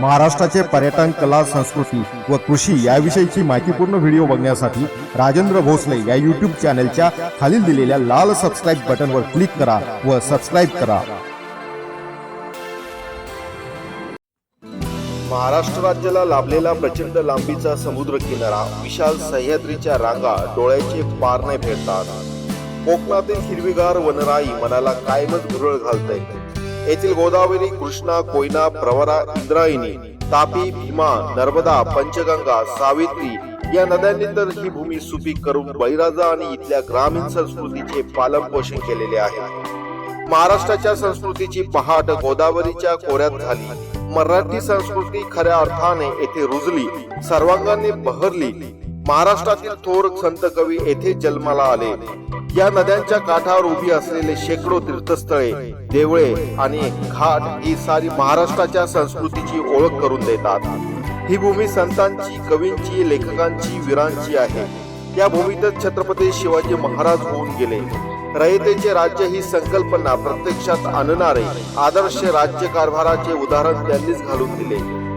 महाराष्ट्राचे पर्यटन कला संस्कृती व कृषी याविषयीची माहितीपूर्ण व्हिडिओ बघण्यासाठी राजेंद्र भोसले या यूट्यूब चॅनलच्या खालील दिलेल्या लाल सबस्क्राईब बटनवर क्लिक करा व सबस्क्राईब करा. महाराष्ट्र राज्याला लाभलेला प्रचंड लांबीचा समुद्र किनारा विशाल सह्याद्रीच्या रांगा डोळ्याचे पार नाही फेडतात. कोकणातील हिरवीगार वनराई मनाला कायमच भुरळ घालते येथील गोदावरी कृष्णा कोयना प्रवरा इंद्रायणी तापी भीमा नर्मदा पंचगंगा सावित्री या नद्यांनी तर ही भूमी सुपीक करून बळीराजा आणि इथल्या ग्रामीण संस्कृतीचे पालन पोषण केलेले आहे. महाराष्ट्राच्या संस्कृतीची पहाट गोदावरीच्या कोऱ्यात झाली. मराठी संस्कृती खऱ्या अर्थाने येथे रुजली सर्वांगाने बहरली. महाराष्ट्रातील थोर संत कवी येथे जन्माला आले. या नद्यांच्या काठावर उभी असलेले शेकडो तीर्थस्थळे देवळे आणि घाट ही सारी महाराष्ट्राच्या संस्कृतीची ओळख करून देतात. ही भूमी संतांची कवींची लेखकांची वीरांची आहे. या भूमीतच छत्रपती शिवाजी महाराज होऊन गेले. रयतेचे राज्य ही संकल्पना प्रत्यक्षात आणणारे आदर्श राज्य कारभाराचे उदाहरण त्यांनीच घालून दिले.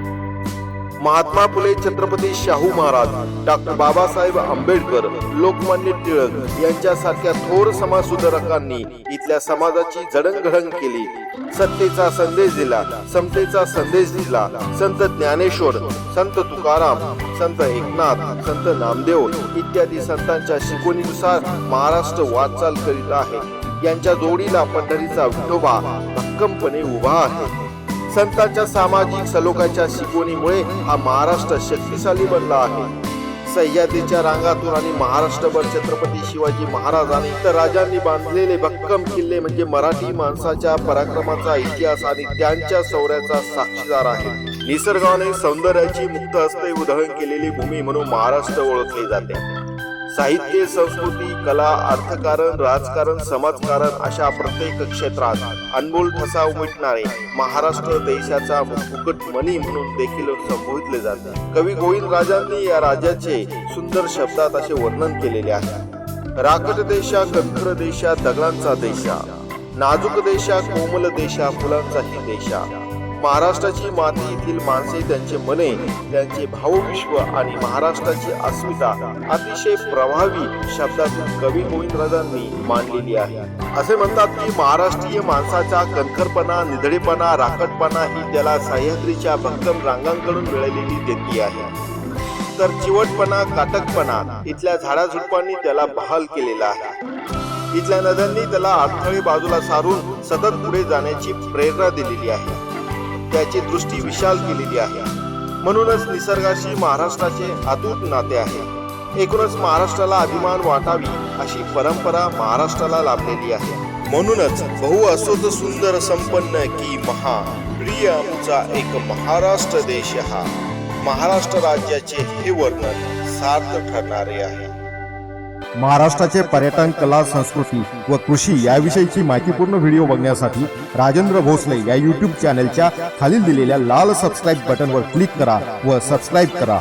महात्मा फुले छत्रपती शाहू महाराज डॉक्टर बाबासाहेब आंबेडकर लोकमान्य टिळक यांच्यासारख्या थोर समाजसुधारकांनी इथल्या समाजाची जडणघडण केली. सत्तेचा संदेश दिला समतेचा संदेश दिला. संत ज्ञानेश्वर संत तुकाराम संत एकनाथ संत नामदेव इत्यादी संतांच्या शिकवणीनुसार महाराष्ट्र वाटचाल करीत आहे. यांच्या जोडीला पंढरीचा विठोबा भक्कमपणे उभा आहे. संतांच्या सामाजिक सलोकाच्या शिकवणीमुळे हा महाराष्ट्र शक्तिशाली बनला आहे. सह्याद्रीच्या रांगातून आणि महाराष्ट्रभर छत्रपती शिवाजी महाराजांनी तर राजांनी बांधलेले भक्कम किल्ले म्हणजे मराठी माणसाच्या पराक्रमाचा इतिहास आणि त्यांच्या शौर्याचा साक्षीदार आहे. निसर्गाने सौंदर्याची मुक्त हस्ते उधळण केलेली भूमी म्हणून महाराष्ट्र ओळखले जाते. साहित्य संस्कृती कला अर्थकारण राजकारण समाजकारण अशा प्रत्येक क्षेत्रात अनमोल ठसा उमटणारे महाराष्ट्र देशाचा मुकुट मणी म्हणून देखील संबोधितले जाते. कवी गोविंद राजांनी या राज्याचे सुंदर शब्दात असे वर्णन केलेले आहे. राकट देशा कणखर देशा दगडांचा देशा नाजूक देशा कोमल देशा फुलांचाही देशा. महाराष्ट्राची माती येथील माणसे त्यांचे मने त्यांचे भावविश्व आणि महाराष्ट्राची अस्मिता अतिशय प्रभावी शब्दातून कवी गोविंदराजांनी मांडलेली आहे. असे म्हणतात की महाराष्ट्रीय माणसाचा कणखरपणा निधडेपणा राखटपणा ही त्याला सह्याद्रीच्या भक्कम रांगांकडून मिळालेली देणगी आहे. तर चिवटपणा काटकपणा इथल्या झाडाझुडपांनी त्याला बहाल केलेला आहे. इथल्या नद्यांनी त्याला अडथळे बाजूला सारून सतत पुढे जाण्याची प्रेरणा दिलेली आहे. त्याची दृष्टी विशाल केलेली आहे. म्हणूनच निसर्गाशी महाराष्ट्राचे अतूट नाते आहे. एकूणच महाराष्ट्राला अभिमान वाटावी अशी परंपरा महाराष्ट्राला लाभलेली आहे. म्हणूनच बहु असोत सुंदर संपन्न की महा प्रिय आमचा एक महाराष्ट्र देश हा. महाराष्ट्र राज्याचे हे वर्णन सार्थ ठरणारे आहे. महाराष्ट्राचे पर्यटन कला संस्कृती व कृषी याविषयीची माहितीपूर्ण व्हिडिओ बघण्यासाठी राजेंद्र भोसले या यूट्यूब चॅनलच्या खालील दिलेल्या लाल सबस्क्राईब बटनवर क्लिक करा व सबस्क्राईब करा.